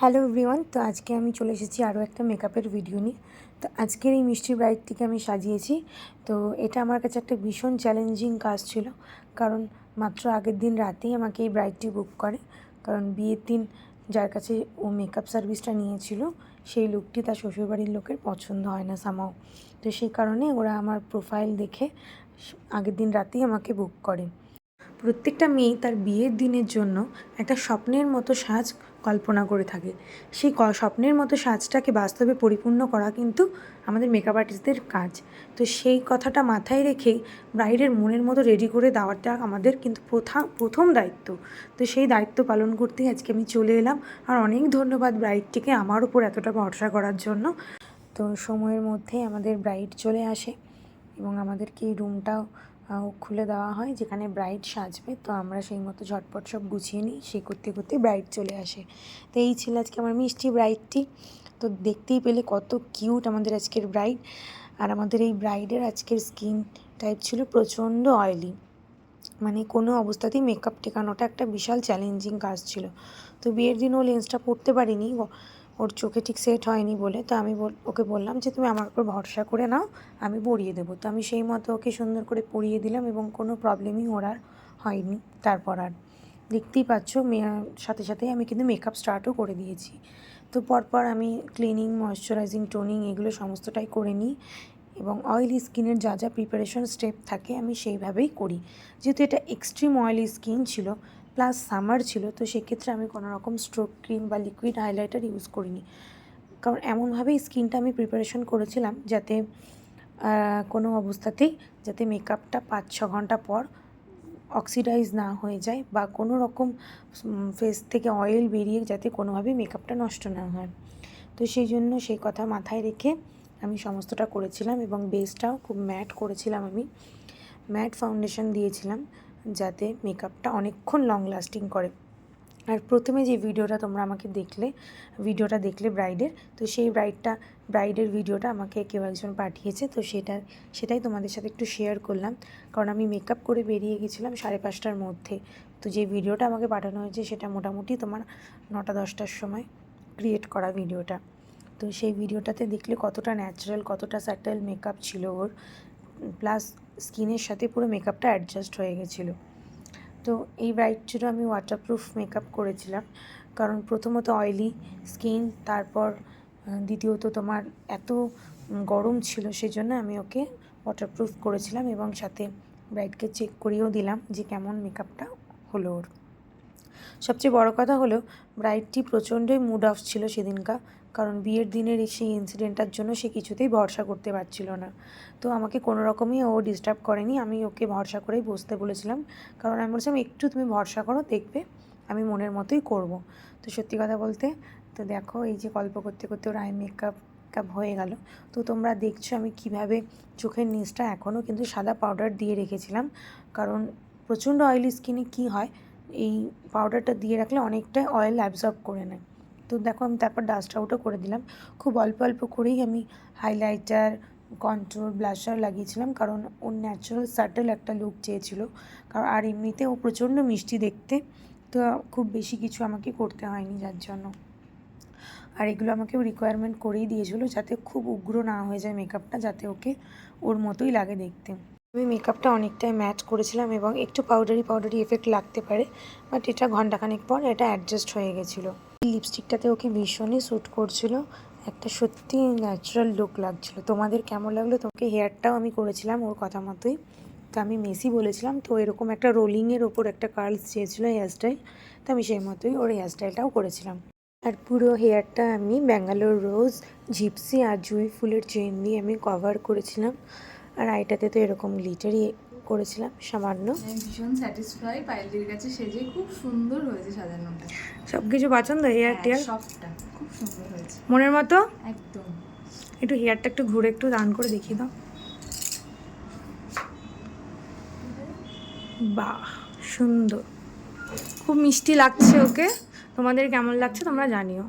Hello everyone, তো আজকে আমি চলে এসেছি আরও একটা মেকআপের ভিডিও নিয়ে। তো আজকের এই মিষ্টি ব্রাইডটিকে আমি সাজিয়েছি। তো এটা আমার কাছে একটা ভীষণ চ্যালেঞ্জিং কাজ ছিল, কারণ মাত্র আগের দিন রাতেই আমাকে এই ব্রাইডটি বুক করে। কারণ বিয়ের দিন যার কাছে ও মেকআপ সার্ভিসটা নিয়েছিল, সেই লুকটি তার শ্বশুরবাড়ির লোকের পছন্দ হয় না সামাও তো সেই কারণে ওরা আমার প্রোফাইল দেখে আগের দিন রাতেই আমাকে বুক করে। প্রত্যেকটা মেয়ে তার বিয়ের দিনের জন্য একটা স্বপ্নের মতো সাজ কল্পনা করে থাকে। সেই স্বপ্নের মতো সাজটাকে বাস্তবে পরিপূর্ণ করা কিন্তু আমাদের মেকআপ আর্টিস্টদের কাজ। তো সেই কথাটা মাথায় রেখেই ব্রাইডের মনের মতো রেডি করে দেওয়াটা আমাদের কিন্তু প্রথা, প্রথম দায়িত্ব। তো সেই দায়িত্ব পালন করতেই আজকে আমি চলে এলাম। আর অনেক ধন্যবাদ ব্রাইডটিকে আমার উপর এতটা ভরসা করার জন্য। তো সময়ের মধ্যে আমাদের ব্রাইড চলে আসে এবং আমাদেরকে এই রুমটাও খুলে দেওয়া হয়, যেখানে ব্রাইড সাজবে। তো আমরা সেই মতো ঝটপট সব গুছিয়ে নিই। সেই করতে করতে ব্রাইড চলে আসে। তো এই ছিল আজকে আমার মিষ্টি ব্রাইডটি তো দেখতেই পেলে কত কিউট আমাদের আজকের ব্রাইড আর আমাদের এই ব্রাইডের আজকের স্কিন টাইপ ছিল প্রচণ্ড অয়েলি। মানে কোনো অবস্থাতেই মেকআপ টেকানোটা একটা বিশাল চ্যালেঞ্জিং কাজ ছিল। তো বিয়ের দিন ও লেন্সটা পরতে পারিনি। ওর চোখে ঠিক সেট হয়নি বলে তো আমি ওকে বললাম যে তুমি আমার উপর ভরসা করে নাও, আমি পরিয়ে দেবো। তো আমি সেই মতো ওকে সুন্দর করে পরিয়ে দিলাম এবং কোনো প্রবলেমই ওর আর হয়নি। তারপর আর দেখতেই পাচ্ছ সাথে সাথেই আমি কিন্তু মেকআপ স্টার্টও করে দিয়েছি। তো পরপর আমি ক্লিনিং ময়শ্চারাইজিং টোনিং এগুলো সমস্তটাই করে নিই এবং অয়েলি স্কিনের যা যা প্রিপারেশন স্টেপ থাকে আমি সেইভাবেই করি। যেহেতু এটা এক্সট্রিম অয়েলি স্কিন ছিল প্লাস সামার ছিল, তো সেক্ষেত্রে আমি কোনো রকম স্ট্রোক ক্রিম বা লিকুইড হাইলাইটার ইউজ করিনি। কারণ এমনভাবেই স্কিনটা আমি প্রিপারেশন করেছিলাম যাতে কোনো অবস্থাতেই যাতে মেকআপটা পাঁচ, ছ ঘণ্টা পর অক্সিডাইজ না হয়ে যায় বা কোনো রকম ফেস থেকে অয়েল বেরিয়ে যাতে কোনোভাবেই মেকআপটা নষ্ট না হয়। তো সেই জন্য সেই কথা মাথায় রেখে আমি সমস্তটা করেছিলাম এবং বেসটাও খুব ম্যাট করেছিলাম আমি। ম্যাট ফাউন্ডেশন দিয়েছিলাম। যাতে মেকআপটা অনেকক্ষণ লং লাস্টিং করে। আর প্রথমে যে ভিডিওটা তোমরা আমাকে দেখলে, ভিডিওটা দেখলে ব্রাইডের তো সেই ব্রাইডটা ব্রাইডের ভিডিওটা আমাকে কেউ একজন পাঠিয়েছে, তো সেটা, সেটাই তোমাদের সাথে একটু শেয়ার করলাম। কারণ আমি মেকআপ করে বেরিয়ে গেছিলাম সাড়ে পাঁচটার মধ্যে। তো যে ভিডিওটা আমাকে পাঠানো হয়েছে, সেটা মোটামুটি তোমার নটা দশটার সময় ক্রিয়েট করা ভিডিওটা। তো সেই ভিডিওটাতে দেখলে কতটা ন্যাচারাল কতটা স্যাটেল মেকআপ ছিল ওর। প্লাস স্কিনের সাথে পুরো মেকআপটা অ্যাডজাস্ট হয়ে গেছিল। তো এই ব্রাইডটিরও আমি ওয়াটারপ্রুফ মেকআপ করেছিলাম। কারণ প্রথমত অয়েলি স্কিন তারপর দ্বিতীয়ত তোমার এত গরম ছিল সেজন্য আমি ওকে ওয়াটারপ্রুফ করেছিলাম এবং সাথে ব্রাইডকে চেক করিয়েও দিলাম যে কেমন মেকআপটা হলো ওর। সবচেয়ে বড় কথা হলো ব্রাইডটি প্রচণ্ডই মুড অফ ছিল সেদিনকা, কারণ বিয়ের দিনের সেই ইনসিডেন্টটার জন্য সে কিছুতেই ভরসা করতে পারছিল না। তো আমাকে কোনো রকমই ও ডিস্টার্ব করেনি, আমি ওকে ভরসা করেই বসতে বলেছিলাম, কারণ আমি বলছিলাম, একটু তুমি ভরসা করো, দেখবে, আমি মনের মতোই করব। তো সত্যি কথা বলতে, তো দেখো, এই যে গল্প করতে করতে ওর আই মেকআপ মেকআপ হয়ে গেল। তো তোমরা দেখছ আমি কীভাবে চোখের নিচটা এখনও কিন্তু সাদা পাউডার দিয়ে রেখেছিলাম, কারণ প্রচণ্ড অয়েলি স্কিনে কি হয় এই পাউডারটা দিয়ে রাখলে অনেকটাই অয়েল অ্যাবজর্ব করে নেয়। তো দেখো আমি তারপর ডাস্ট আউটও করে দিলাম। খুব অল্প অল্প করেই আমি হাইলাইটার কন্ট্রোল ব্লাশার লাগিয়েছিলাম কারণ ওর ন্যাচারাল সাটেল একটা লুক চেয়েছিল। কারণ আর এমনিতে ও প্রচণ্ড মিষ্টি দেখতে। তো খুব বেশি কিছু আমাকে করতে হয়নি যার জন্য। আর এগুলো আমাকে রিকোয়ারমেন্ট করেই দিয়েছিলো যাতে খুব উগ্র না হয়ে যায় মেকআপটা যাতে ওকে ওর মতোই লাগে দেখতে। আমি মেকআপটা অনেকটাই ম্যাচ করেছিলাম এবং একটু পাউডারি পাউডারি এফেক্ট লাগতে পারে বাট এটা ঘন্টাখানেক পর এটা অ্যাডজাস্ট হয়ে গেছিল। লিপস্টিকটাতে ওকে ভীষণই শ্যুট করছিল, একটা সত্যি ন্যাচারাল লুক লাগছিল। তোমাদের কেমন লাগল? তোমাকে হেয়ারটাও আমি করেছিলাম ওর কথা মতোই। তো আমি মেসি বলেছিলাম, তো এরকম একটা রোলিংয়ের ওপর একটা কার্লস চেয়েছিলো হেয়ারস্টাইল তো আমি সেই মতোই ওর হেয়ারস্টাইলটাও করেছিলাম। আর পুরো হেয়ারটা আমি ব্যাঙ্গালোর রোজ ঝিপসি আর জুই ফুলের চেন দিয়ে আমি কভার করেছিলাম। আর আইটাতে তো এরকম গ্লিটারই করেছিলাম সামান্য। আমি ভীষণ স্যাটিসফাই পায়েলদির কাছে সেজে খুব সুন্দর হয়েছে সাজানোটা। সব কিছু পছন্দ হেয়ার টিয়ার সফটটা খুব সুন্দর হয়েছে। মনের মতো? একদম। একটু হেয়ারটা একটু ঘুরে একটু দান করে দেখিয়ে দাও। বাহ সুন্দর। খুব মিষ্টি লাগছে ওকে। তোমাদের কেমন লাগছে তোমরা জানিও।